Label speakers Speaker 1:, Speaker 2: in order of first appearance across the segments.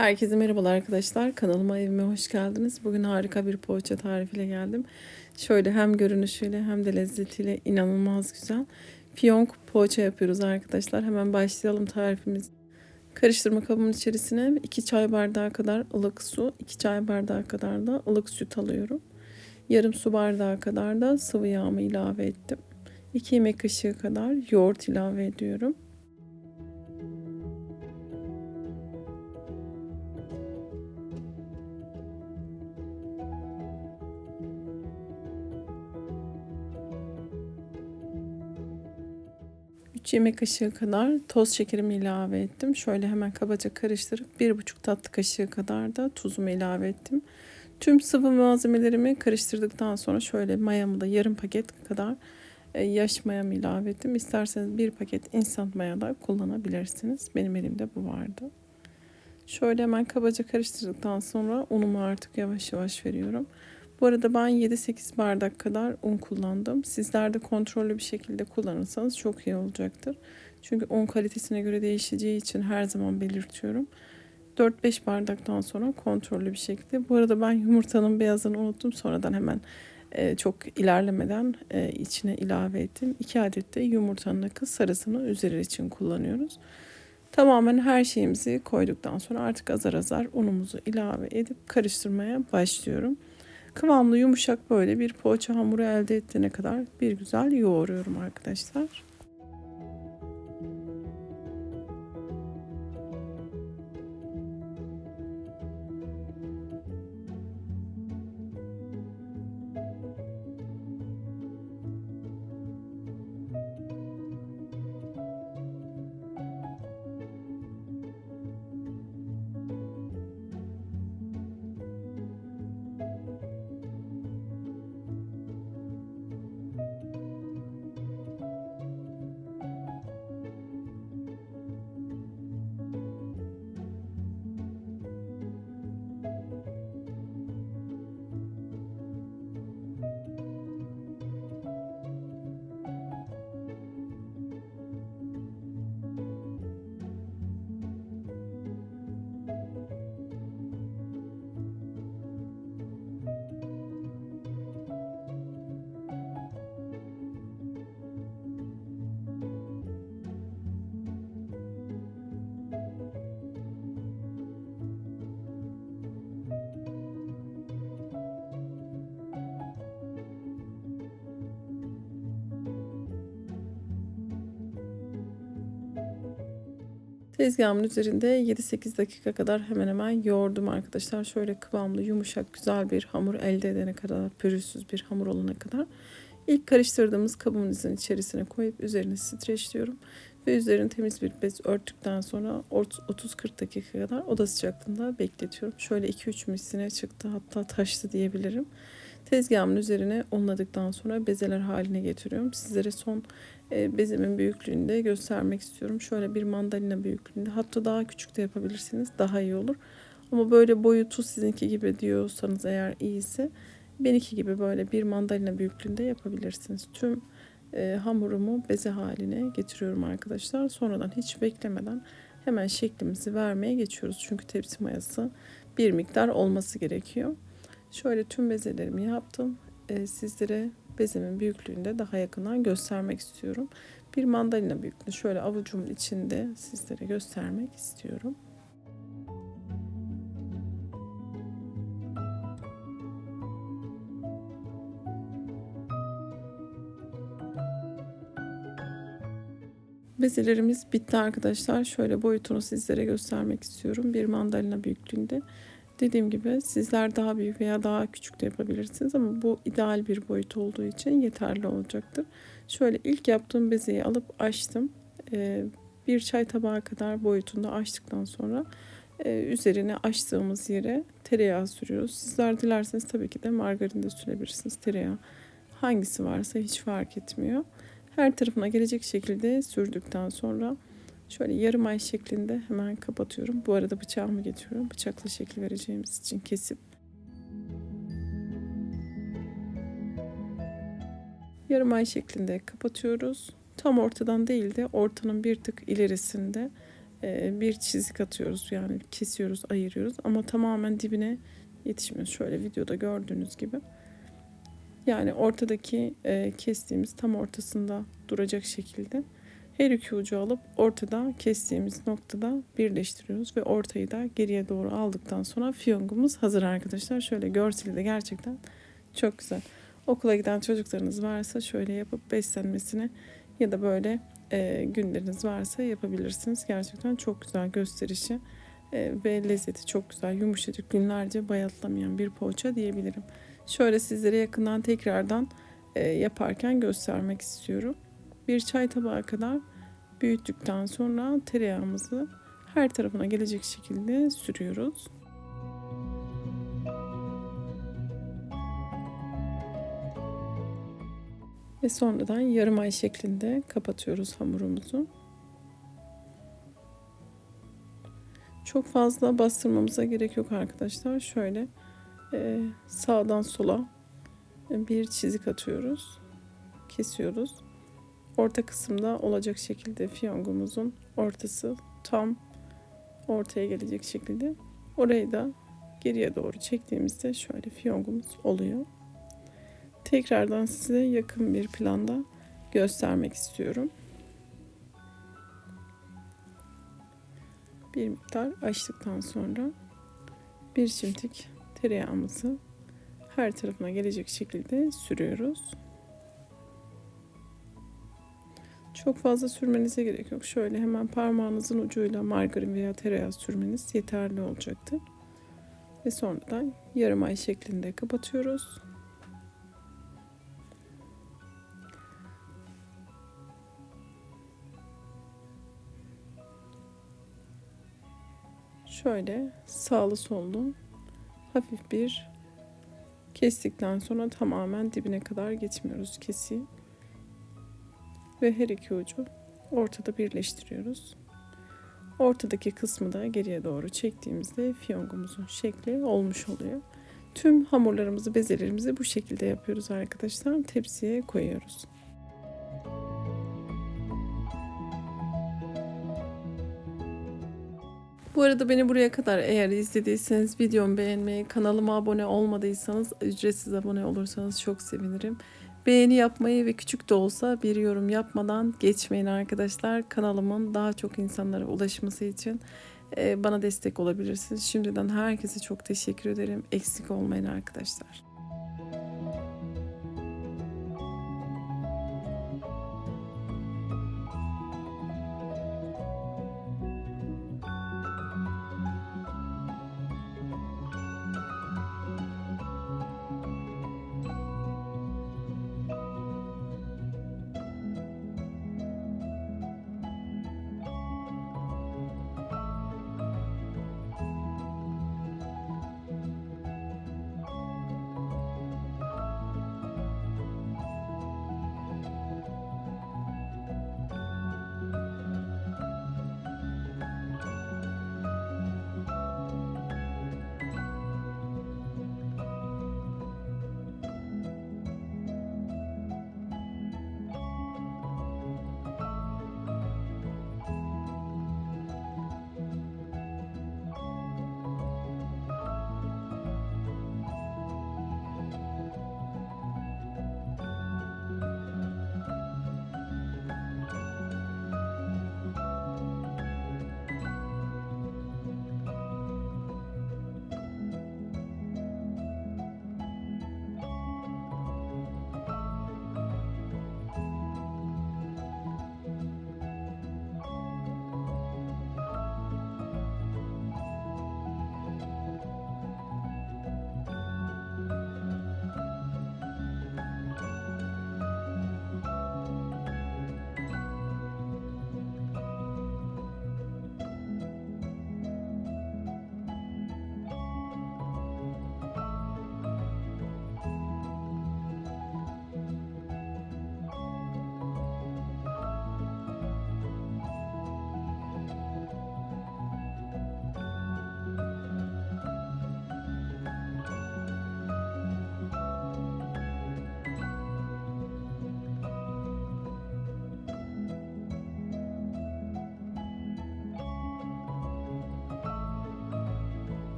Speaker 1: Herkese merhabalar arkadaşlar. Kanalıma evime hoş geldiniz. Bugün harika bir poğaça tarifiyle geldim. Şöyle hem görünüşüyle hem de lezzetiyle inanılmaz güzel. Fiyonk poğaça yapıyoruz arkadaşlar. Hemen başlayalım tarifimiz. Karıştırma kabımın içerisine 2 çay bardağı kadar ılık su, 2 çay bardağı kadar da ılık süt alıyorum. Yarım su bardağı kadar da sıvı yağımı ilave ettim. 2 yemek kaşığı kadar yoğurt ilave ediyorum. Yemek kaşığı kadar toz şekerimi ilave ettim. Şöyle hemen kabaca karıştırıp bir buçuk tatlı kaşığı kadar da tuzumu ilave ettim. Tüm sıvı malzemelerimi karıştırdıktan sonra şöyle mayamı da yarım paket kadar e, yaş mayamı ilave ettim. İsterseniz bir paket instant maya da kullanabilirsiniz. Benim elimde bu vardı. Şöyle hemen kabaca karıştırdıktan sonra unumu artık yavaş yavaş veriyorum. Bu arada ben 7-8 bardak kadar un kullandım. Sizler de kontrollü bir şekilde kullanırsanız çok iyi olacaktır. Çünkü un kalitesine göre değişeceği için her zaman belirtiyorum. 4-5 bardaktan sonra kontrollü bir şekilde. Bu arada ben yumurtanın beyazını unuttum. Sonradan hemen e, çok ilerlemeden e, içine ilave ettim. 2 adet de yumurtanın akı sarısını üzeri için kullanıyoruz. Tamamen her şeyimizi koyduktan sonra artık azar azar unumuzu ilave edip karıştırmaya başlıyorum. Kıvamlı yumuşak böyle bir poğaça hamuru elde ettiğine kadar bir güzel yoğuruyorum arkadaşlar. Tezgahımın üzerinde 7-8 dakika kadar hemen hemen yoğurdum arkadaşlar. Şöyle kıvamlı, yumuşak, güzel bir hamur elde edene kadar, pürüzsüz bir hamur olana kadar. İlk karıştırdığımız kabımızın içerisine koyup üzerine streçliyorum. Ve üzerini temiz bir bez örttükten sonra 30-40 dakika kadar oda sıcaklığında bekletiyorum. Şöyle 2-3 misline çıktı hatta taştı diyebilirim. Tezgahımın üzerine unladıktan sonra bezeler haline getiriyorum. Sizlere son e, bezimin büyüklüğünü de göstermek istiyorum. Şöyle bir mandalina büyüklüğünde hatta daha küçük de yapabilirsiniz daha iyi olur. Ama böyle boyutu sizinki gibi diyorsanız eğer iyiyse benimki gibi böyle bir mandalina büyüklüğünde yapabilirsiniz. Tüm e, hamurumu beze haline getiriyorum arkadaşlar. Sonradan hiç beklemeden hemen şeklimizi vermeye geçiyoruz. Çünkü tepsi mayası bir miktar olması gerekiyor. Şöyle tüm bezelerimi yaptım. E, sizlere bezemin büyüklüğünde daha yakından göstermek istiyorum. Bir mandalina büyüklüğünde şöyle avucumun içinde sizlere göstermek istiyorum. Bezelerimiz bitti arkadaşlar. Şöyle boyutunu sizlere göstermek istiyorum. Bir mandalina büyüklüğünde. Dediğim gibi sizler daha büyük veya daha küçük de yapabilirsiniz ama bu ideal bir boyut olduğu için yeterli olacaktır. Şöyle ilk yaptığım bezeyi alıp açtım. Ee, bir çay tabağı kadar boyutunda açtıktan sonra e, üzerine açtığımız yere tereyağı sürüyoruz. Sizler dilerseniz tabii ki de margarin de sürebilirsiniz. Tereyağı hangisi varsa hiç fark etmiyor. Her tarafına gelecek şekilde sürdükten sonra Şöyle yarım ay şeklinde hemen kapatıyorum. Bu arada bıçağımı getiriyorum. Bıçakla şekil vereceğimiz için kesip. Yarım ay şeklinde kapatıyoruz. Tam ortadan değil de ortanın bir tık ilerisinde e, bir çizik atıyoruz yani kesiyoruz ayırıyoruz ama tamamen dibine yetişmiyor. Şöyle videoda gördüğünüz gibi. Yani ortadaki e, kestiğimiz tam ortasında duracak şekilde her iki ucu alıp ortada kestiğimiz noktada birleştiriyoruz ve ortayı da geriye doğru aldıktan sonra fiyongumuz hazır arkadaşlar. Şöyle görseli de gerçekten çok güzel. Okula giden çocuklarınız varsa şöyle yapıp beslenmesini ya da böyle e, günleriniz varsa yapabilirsiniz. Gerçekten çok güzel gösterişi e, ve lezzeti çok güzel. Yumuşacık günlerce bayatlamayan bir poğaça diyebilirim. Şöyle sizlere yakından tekrardan e, yaparken göstermek istiyorum. Bir çay tabağı kadar büyüttükten sonra tereyağımızı her tarafına gelecek şekilde sürüyoruz. Ve sonradan yarım ay şeklinde kapatıyoruz hamurumuzu. Çok fazla bastırmamıza gerek yok arkadaşlar. Şöyle e, sağdan sola bir çizik atıyoruz. Kesiyoruz. Orta kısımda olacak şekilde fiyongumuzun ortası tam ortaya gelecek şekilde. Orayı da geriye doğru çektiğimizde şöyle fiyongumuz oluyor. Tekrardan size yakın bir planda göstermek istiyorum. Bir miktar açtıktan sonra bir çimdik tereyağımızı her tarafına gelecek şekilde sürüyoruz. Çok fazla sürmenize gerek yok. Şöyle hemen parmağınızın ucuyla margarin veya tereyağı sürmeniz yeterli olacaktır. Ve sonradan yarım ay şeklinde kapatıyoruz. Şöyle sağlı sollu hafif bir kestikten sonra tamamen dibine kadar geçmiyoruz kesiyi. Ve her iki ucu ortada birleştiriyoruz. Ortadaki kısmı da geriye doğru çektiğimizde fiyongumuzun şekli olmuş oluyor. Tüm hamurlarımızı, bezelerimizi bu şekilde yapıyoruz arkadaşlar. Tepsiye koyuyoruz. Bu arada beni buraya kadar eğer izlediyseniz videomu beğenmeyi, kanalıma abone olmadıysanız ücretsiz abone olursanız çok sevinirim. Beğeni yapmayı ve küçük de olsa bir yorum yapmadan geçmeyin arkadaşlar. Kanalımın daha çok insanlara ulaşması için e, bana destek olabilirsiniz. Şimdiden herkese çok teşekkür ederim. Eksik olmayın arkadaşlar.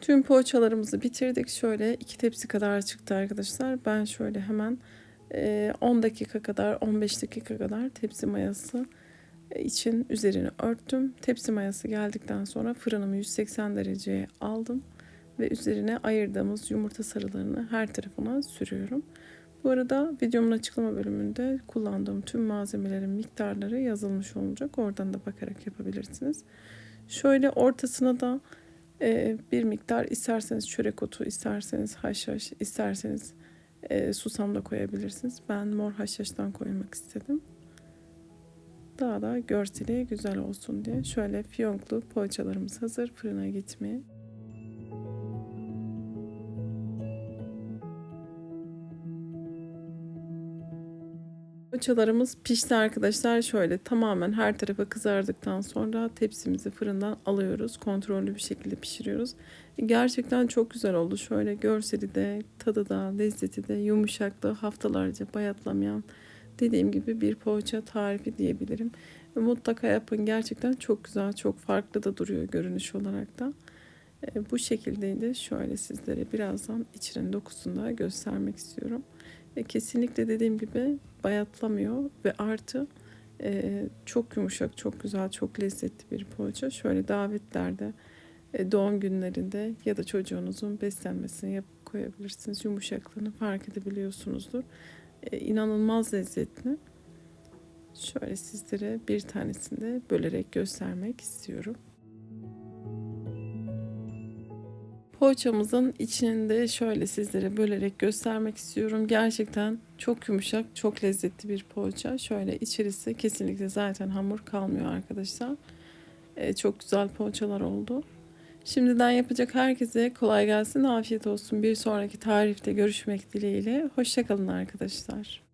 Speaker 1: Tüm poğaçalarımızı bitirdik. Şöyle iki tepsi kadar çıktı arkadaşlar. Ben şöyle hemen e, 10 dakika kadar 15 dakika kadar tepsi mayası için üzerini örttüm. Tepsi mayası geldikten sonra fırınımı 180 dereceye aldım ve üzerine ayırdığımız yumurta sarılarını her tarafına sürüyorum. Bu arada videomun açıklama bölümünde kullandığım tüm malzemelerin miktarları yazılmış olacak. Oradan da bakarak yapabilirsiniz. Şöyle ortasına da e, bir miktar isterseniz çörek otu, isterseniz haşhaş, isterseniz e, susam da koyabilirsiniz. Ben mor haşhaştan koymak istedim. Daha da görseli güzel olsun diye. Şöyle fiyonklu poğaçalarımız hazır fırına gitmeye. Poğaçalarımız pişti arkadaşlar. Şöyle tamamen her tarafa kızardıktan sonra tepsimizi fırından alıyoruz. Kontrollü bir şekilde pişiriyoruz. Gerçekten çok güzel oldu. Şöyle görseli de, tadı da, lezzeti de, yumuşaklığı haftalarca bayatlamayan dediğim gibi bir poğaça tarifi diyebilirim. Mutlaka yapın. Gerçekten çok güzel, çok farklı da duruyor görünüş olarak da. Bu şekildeydi. Şöyle sizlere birazdan içinin dokusunu da göstermek istiyorum. E, kesinlikle dediğim gibi bayatlamıyor ve artı e, çok yumuşak, çok güzel, çok lezzetli bir poğaça. Şöyle davetlerde, e, doğum günlerinde ya da çocuğunuzun beslenmesini yapıp koyabilirsiniz. Yumuşaklığını fark edebiliyorsunuzdur. E, inanılmaz lezzetli. Şöyle sizlere bir tanesini de bölerek göstermek istiyorum. Poğaçamızın içinde şöyle sizlere bölerek göstermek istiyorum. Gerçekten çok yumuşak, çok lezzetli bir poğaça. Şöyle içerisi kesinlikle zaten hamur kalmıyor arkadaşlar. Ee, çok güzel poğaçalar oldu. Şimdiden yapacak herkese kolay gelsin, afiyet olsun. Bir sonraki tarifte görüşmek dileğiyle. Hoşçakalın arkadaşlar.